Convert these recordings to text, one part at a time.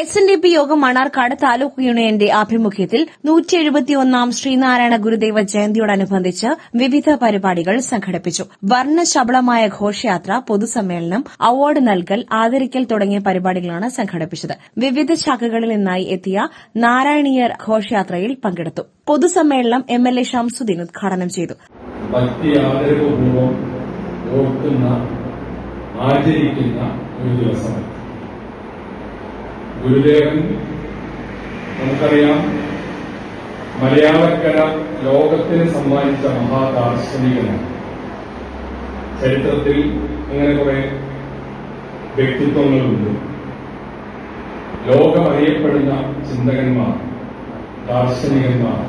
S N D P യോഗം മണ്ണാർക്കാട് താലൂക്ക് യൂണിയന്റെ ആഭിമുഖ്യത്തിൽ നൂറ്റി എഴുപത്തിയൊന്നാം ശ്രീനാരായണ ഗുരുദേവ ജയന്തിയോടനുബന്ധിച്ച് വിവിധ പരിപാടികൾ സംഘടിപ്പിച്ചു. വർണശബളമായ ഘോഷയാത്ര പൊതുസമ്മേളനം അവാർഡ് നൽകൽ ആദരിക്കൽ തുടങ്ങിയ പരിപാടികളാണ് സംഘടിപ്പിച്ചത്. വിവിധ ശാഖകളിൽ നിന്നായി എത്തിയ നാരായണീയർ ഘോഷയാത്രയിൽ പങ്കെടുത്തു. പൊതുസമ്മേളനം എം എൽ എ ഷംസുദ്ദീൻ ഉദ്ഘാടനം ചെയ്തു. ആചരിക്കുന്ന ഒരു ദിവസം ഗുരുദേവൻ നമുക്കറിയാം മലയാളക്കര ലോകത്തിന് സമ്മാനിച്ച മഹാദാർശനികനാണ്. ചരിത്രത്തിൽ അങ്ങനെ കുറെ വ്യക്തിത്വങ്ങളുണ്ട്. ലോകം അറിയപ്പെടുന്ന ചിന്തകന്മാർ ദാർശനികന്മാർ.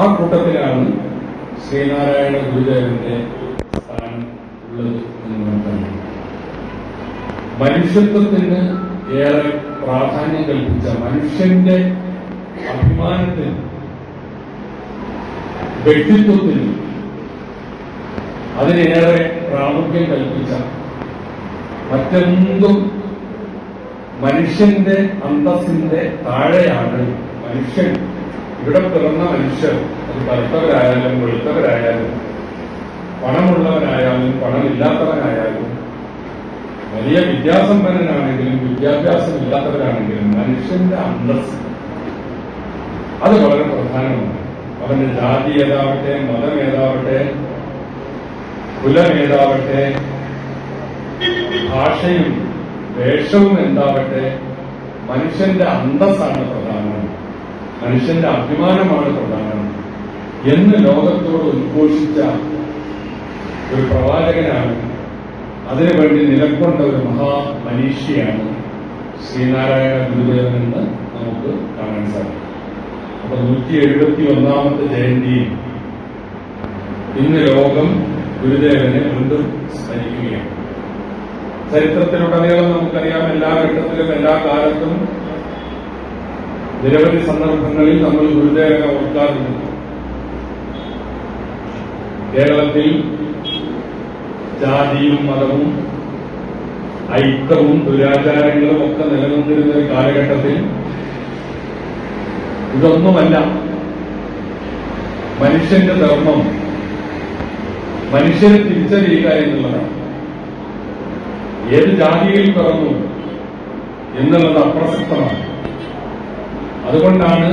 ആ കൂട്ടത്തിലാണ് ശ്രീനാരായണ ഗുരുദേവന്റെ സ്ഥാനം ഉള്ളത് എന്ന് നമുക്കറിയാം മനുഷ്യത്വത്തിന് ഏറെ പ്രാധാന്യം കൽപ്പിച്ച മനുഷ്യന്റെ അഭിമാനത്തിന് വ്യക്തിത്വത്തിന് അതിനേറെ പ്രാമുഖ്യം കൽപ്പിച്ച മറ്റെന്തും മനുഷ്യന്റെ അന്തസ്സിന്റെ താഴെയാണ് മനുഷ്യൻ. ഇവിടെ പിറന്ന മനുഷ്യർ അത് കറുത്തവരായാലും വെളുത്തവരായാലും പണമുള്ളവരായാലും പണമില്ലാത്തവരായാലും വലിയ വിദ്യാസമ്പന്നനാണെങ്കിലും വിദ്യാഭ്യാസം ഇല്ലാത്തവരാണെങ്കിലും മനുഷ്യന്റെ അന്തസ് അത് വളരെ പ്രധാനമാണ്. അവന്റെ ജാതി ഏതാവട്ടെ മതം ഏതാവട്ടെ കുലമേതാവട്ടെ ഭാഷയും വേഷവും എന്താവട്ടെ മനുഷ്യന്റെ അന്തസ്സാണ് പ്രധാനം. മനുഷ്യന്റെ അഭിമാനമാണ് പ്രധാനം. എന്ന് ലോകത്തോട് ഉദ്ഘോഷിച്ച ഒരു പ്രവാചകനാണ് അതിനുവേണ്ടി നിലകൊണ്ട ഒരു മഹാമനീഷിയാണ് ശ്രീനാരായണ ഗുരുദേവൻ എന്ന് നമുക്ക് കാണാൻ സാധിക്കും. അപ്പൊ നൂറ്റി എഴുപത്തി ഒന്നാമത്തെ ജയന്തിയിൽ ഇന്ന് ലോകം ഗുരുദേവനെ വീണ്ടും സ്മരിക്കുകയാണ്. ചരിത്രത്തിലുടനീളം നമുക്കറിയാം എല്ലാ ഘട്ടത്തിലും എല്ലാ കാലത്തും നിരവധി സന്ദർഭങ്ങളിൽ നമ്മൾ ഗുരുദേവനെ ഓർക്കാറുണ്ട്. കേരളത്തിൽ ജാതിയും മതവും ഐക്യവും ദുരാചാരങ്ങളും ഒക്കെ നിലനിന്നിരുന്ന ഒരു കാലഘട്ടത്തിൽ ഇതൊന്നുമല്ല. മനുഷ്യന്റെ ധർമ്മം മനുഷ്യനെ തിരിച്ചറിയുക എന്നുള്ളതാണ്. ഏത് ജാതിയിൽ പിറന്നു എന്നുള്ളത് അപ്രസക്തമാണ്. അതുകൊണ്ടാണ്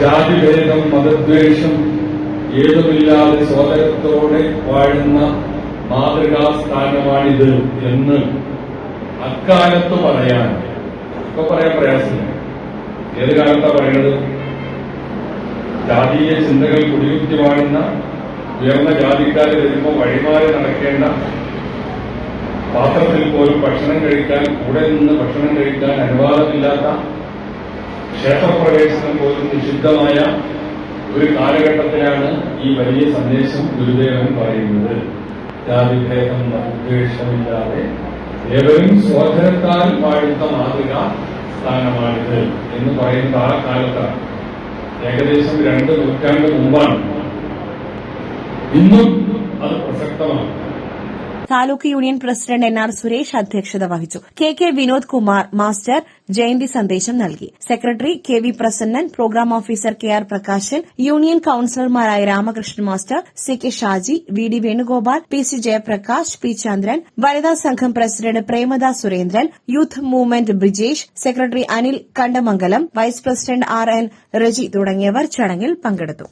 ജാതിഭേദം മതദ്വേഷം ഏതുമില്ലാതെ സ്വാതന്ത്ര്യത്തോടെ വാഴുന്ന മാതൃകാ സ്ഥാനമാണിത് എന്ന് അക്കാലത്ത് പറയാൻ ഇപ്പൊ പറയാൻ പ്രയാസമില്ല. ഏത് കാലത്താ പറയുന്നത് ജാതീയ ചിന്തകൾ കുടിയുറ്റി വാഴുന്ന ഉയർന്ന ജാതിക്കാർ വരുമ്പോൾ വഴിമാറി നടക്കേണ്ട പാത്രത്തിൽ പോലും ഭക്ഷണം കഴിക്കാൻ കൂടെ നിന്ന് ഭക്ഷണം കഴിക്കാൻ അനുവാദമില്ലാത്ത ക്ഷേത്രപ്രവേശനം പോലും നിഷിദ്ധമായ ഒരു കാലഘട്ടത്തിലാണ് ഈ വലിയ സന്ദേശം ഗുരുദേവൻ പറയുന്നത്. ജാതിഭേദം മദ്വേഷമില്ലാതെ ഏവരും സ്വാധനത്താൽ വാഴുന്ന മാതൃക സ്ഥാനമാണിത് എന്ന് പറയുന്നത് ആ കാലത്താണ്. ഏകദേശം രണ്ട് നൂറ്റാണ്ട് മുമ്പാണ്. ഇന്നും അത് പ്രസക്തമാണ്. Taluk union president N R Suresh അധ്യക്ഷത വഹിച്ചു. K K Vinod Kumar master Jayanti സന്ദേശം നൽകി. Secretary K V Prasannan programme officer K R Prakashan union കൌൺസിലർമാരായ Ramakrishnan master C K Shaji V D Venugopal P C Jayaprakash P Chandran വനിതാ സംഘം president Premadas Surendran youth movement Brijesh secretary Anil Kandamangalam vice president R N Reji തുടങ്ങിയവർ ചടങ്ങിൽ പങ്കെടുത്തു.